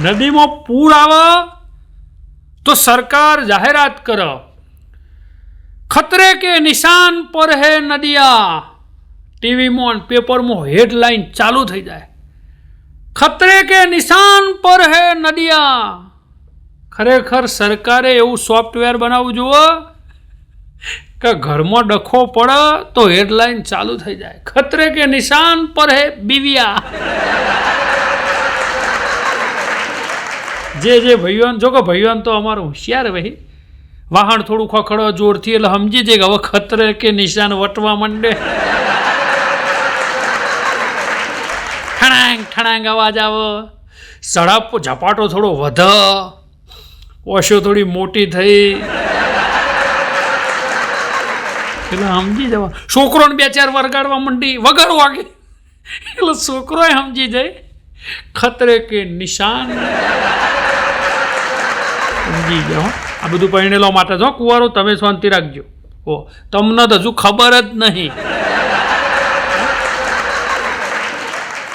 નદીમાં પૂર આવે તો સરકાર જાહેરાત કરે. ખતરે કે નિશાન પર હે નદિયા? ટીવીમાં પેપરમાં હેડલાઇન ચાલુ થઈ જાય. ખતરે કે નિશાન પર હે નદિયા? ખરેખર સરકારે એવું સોફ્ટવેર બનાવવું જુઓ કે ઘરમાં ડખો પડે તો હેડલાઇન ચાલુ થઈ જાય. ખતરે કે નિશાન પર હે બીવિયા? જે જે ભાઈઓન જો કે ભાઈઓન તો અમારું હોશિયાર ભાઈ. વાહન થોડું ખખડો જોરથી, એટલે સમજી જાય કે હવે ખતરે કે નિશાન વટવા માંડે. ઠણાંગ ઠણાંગ અવાજ આવે. સડપ ઝપાટો થોડો વધ. ઓશો થોડી મોટી થઈ. એટલે સમજી જવા. છોકરોને બે ચાર વરગાડવા માંડી, વગર વાગે. એટલે છોકરો સમજી જાય. ખતરે કે નિશાન. સમજી હો. આ બધું પરિણેલો માટે છો કુંવારો તમે શાંતિ રાખજો. ઓ તમને તો હજુ ખબર જ નહીં.